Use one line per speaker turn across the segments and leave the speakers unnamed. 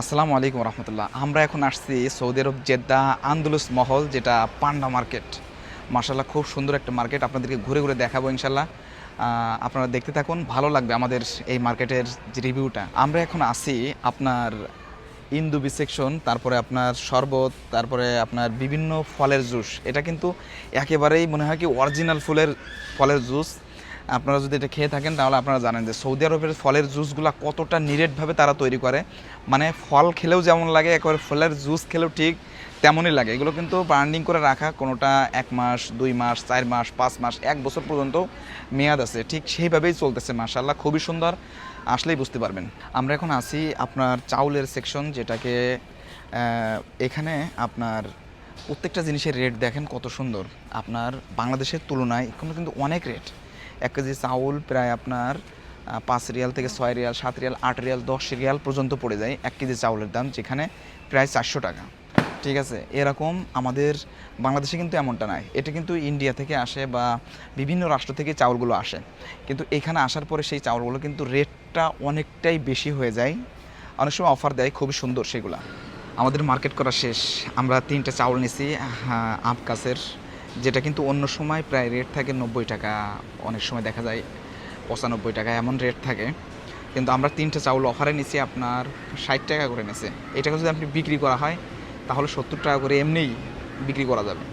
আসসালামু আলাইকুম রহমতুল্লাহ। আমরা এখন আসছি সৌদি আরব জেদ্দা আন্দুলুস মহল, যেটা পান্ডা মার্কেট। মার্শাল্লাহ খুব সুন্দর একটা মার্কেট, আপনাদেরকে ঘুরে ঘুরে দেখাবো ইনশাল্লাহ আপনারা দেখতে থাকুন, ভালো লাগবে আমাদের এই মার্কেটের যে রিভিউটা। আমরা এখন আসি আপনার ইন্দুবি সেকশন তারপরে আপনার শরবত, তারপরে আপনার বিভিন্ন ফলের জুস। এটা কিন্তু একেবারেই মনে হয় কি অরিজিনাল ফুলের ফলের জুস। আপনারা যদি এটা খেয়ে থাকেন, তাহলে আপনারা জানেন যে সৌদি আরবের ফলের জুসগুলো কতটা নিরেটভাবে তারা তৈরি করে। মানে ফল খেলেও যেমন লাগে, একবার ফলের জুস খেলেও ঠিক তেমনই লাগে। এগুলো কিন্তু বার্নিং করে রাখা কোনোটা এক মাস, দুই মাস, চার মাস, পাঁচ মাস, এক বছর পর্যন্ত মেয়াদ আছে। ঠিক সেইভাবেই চলতেছে মাশাল্লাহ খুবই সুন্দর। আসলেই বুঝতে পারবেন। আমরা এখন আছি আপনার চাউলের সেকশন যেটাকে এখানে আপনার প্রত্যেকটা জিনিসের রেট দেখেন কত সুন্দর। আপনার বাংলাদেশের তুলনায় এখানে কিন্তু অনেক রেট এক কেজি চাউল প্রায় আপনার পাঁচ রিয়াল থেকে ছয় রিয়াল সাত রিয়াল আট রিয়াল দশ রিয়াল পর্যন্ত পড়ে যায় এক কেজি চাউলের দাম যেখানে প্রায় চারশো টাকা। ঠিক আছে? এরকম আমাদের বাংলাদেশে কিন্তু এমনটা নয় এটা কিন্তু ইন্ডিয়া থেকে আসে বা বিভিন্ন রাষ্ট্র থেকে চাউলগুলো আসে। কিন্তু এখানে আসার পরে সেই চাউলগুলো কিন্তু রেটটা অনেকটাই বেশি হয়ে যায়। অনেক সময় অফার দেয় খুবই সুন্দর সেগুলা। আমাদের মার্কেট করা শেষ। আমরা তিনটা চাউল নিছি হ্যাঁ, আপ কাছের যেটা কিন্তু অন্য সময় প্রায় রেট থাকে নব্বই টাকা। অনেক সময় দেখা যায় পঁচানব্বই টাকা এমন রেট থাকে। কিন্তু আমরা তিনটে চাউল অফারে নিছি, আপনার ষাট টাকা করে নিছে। এটাকে যদি আপনি বিক্রি করা হয়, তাহলে সত্তর টাকা করে এমনিই বিক্রি করা যাবে।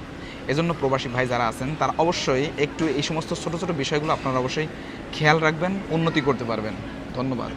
এজন্য প্রবাসী ভাই যারা আছেন, তারা অবশ্যই একটু এই সমস্ত ছোটো ছোটো বিষয়গুলো আপনারা অবশ্যই খেয়াল রাখবেন, উন্নতি করতে পারবেন। ধন্যবাদ।